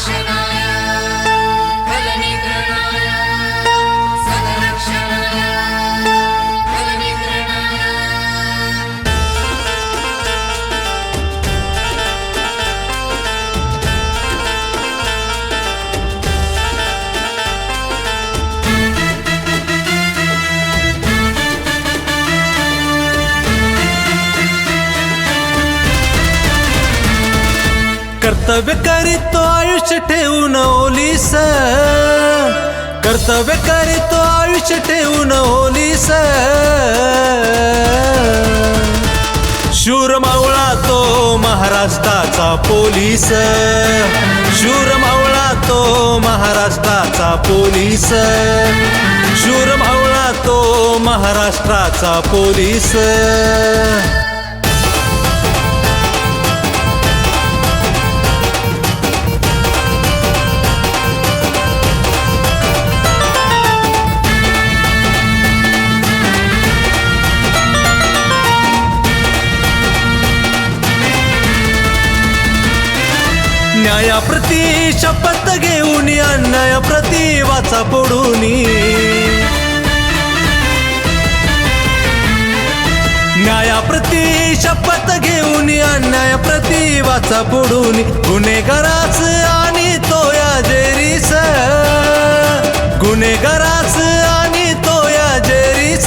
नाशनाय फलनिग्रणाय सदरक्षणाय कर्तव्य करीतो आयुष्य कर्तव्य करीतो आयुष्य ठेवून ओलीस शूर मावळा तो महाराष्ट्राचा पोलीस. शूर मावळा तो महाराष्ट्राचा पोलीस. शूर मावळा तो महाराष्ट्राचा पोलीस. न्यायाप्रती शपथ घेऊन अन्यायाप्रती वाचा पडून न्यायाप्रती शपथ घेऊन अन्यायाप्रती वाचा पडून गुन्हेगाराच आणि तो या जेरीस. गुन्हेगाराच आणि तो या जेरीस.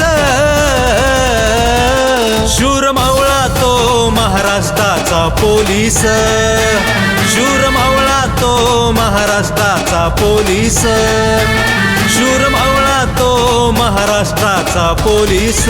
शूर मावळा तो महाराष्ट्राचा पोलीस. शूर मावळा तो महाराष्ट्राचा पोलीस. शूर मावळा तो महाराष्ट्राचा पोलीस.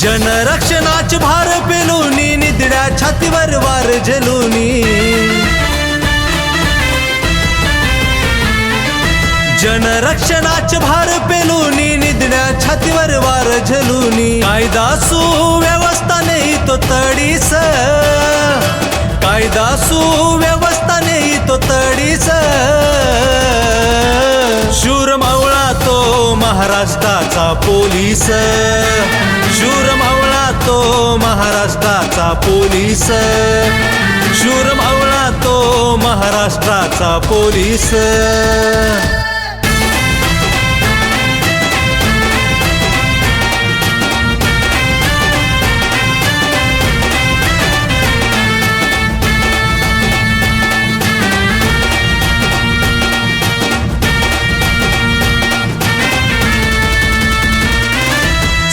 जनरक्षणाच भार पेलोनी निदड्या छातीवर वार झेलोनी. जनरक्षणाच भार पेलोनी निदड्या छातीवर वार झेलोनी. कायदा सुव्यवस्था नाही तो तडीस. कायदा सुव्यवस्था नाही तो तडीस. शूर मावळा तो महाराष्ट्राचा पोलीस. शूर मावळा तो महाराष्ट्राचा पोलीस शूर मावळा तो महाराष्ट्राचा पोलीस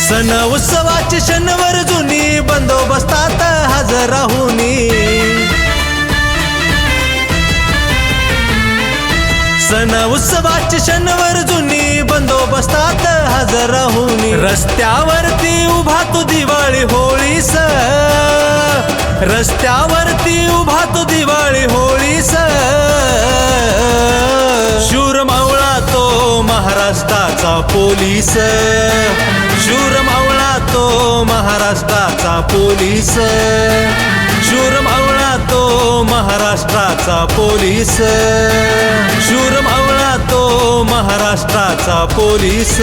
सण उत्सवाचे शनवर जुनी बंदोबस्तात हजर राहुनी. सण उत्सवाचे शनवर जुनी बंदोबस्तात हजर राहुनी. रस्त्यावरती उभा तो दिवाळी स रस्त्यावरती उभा तो दिवाळी स शूर मावळा तो महाराष्ट्राचा पोलीस. महाराष्ट्राचा पोलीस. शूर मावळा तो महाराष्ट्राचा पोलीस. शूर मावळा तो महाराष्ट्राचा पोलीस.